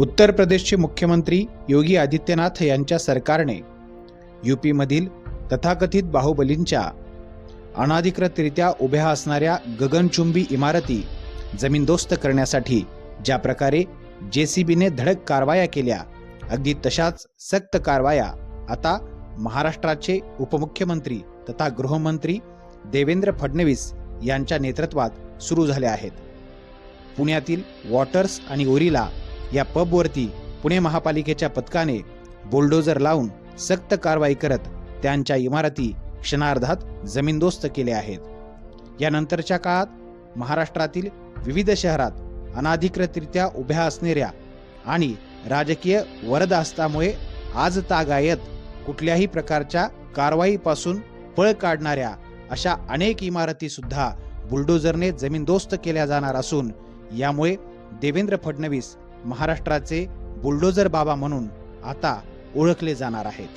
उत्तर प्रदेशचे मुख्यमंत्री योगी आदित्यनाथ यांच्या सरकारने यूपीमधील तथाकथित बाहुबलींच्या अनाधिकृतरित्या उभ्या असणाऱ्या गगनचुंबी इमारती जमीनदोस्त करण्यासाठी ज्या प्रकारे जे सी बीने धडक कारवाया केल्या अगदी तशाच सक्त कारवाया आता महाराष्ट्राचे उपमुख्यमंत्री तथा गृहमंत्री देवेंद्र फडणवीस यांच्या नेतृत्वात सुरू झाल्या आहेत. पुण्यातील वॉटर्स आणि ओरिला या पबवरती पुणे महापालिकेच्या पथकाने बुलडोजर लावून सक्त कारवाई करत त्यांच्या इमारती क्षणार्धात जमीनदोस्त केल्या आहेत. यानंतरच्या काळात महाराष्ट्रातील विविध शहरात अनाधिकृतरित्या उभ्या असणाऱ्या आणि राजकीय वरदास्तामुळे आज तागायत कुठल्याही प्रकारच्या कारवाईपासून पळ काढणाऱ्या अशा अनेक इमारतीसुद्धा बुलडोजरने जमीनदोस्त केल्या जाणार असून यामुळे देवेंद्र फडणवीस महाराष्ट्राचे बुलडोजर बाबा म्हणून आता ओळखले जाणार आहेत.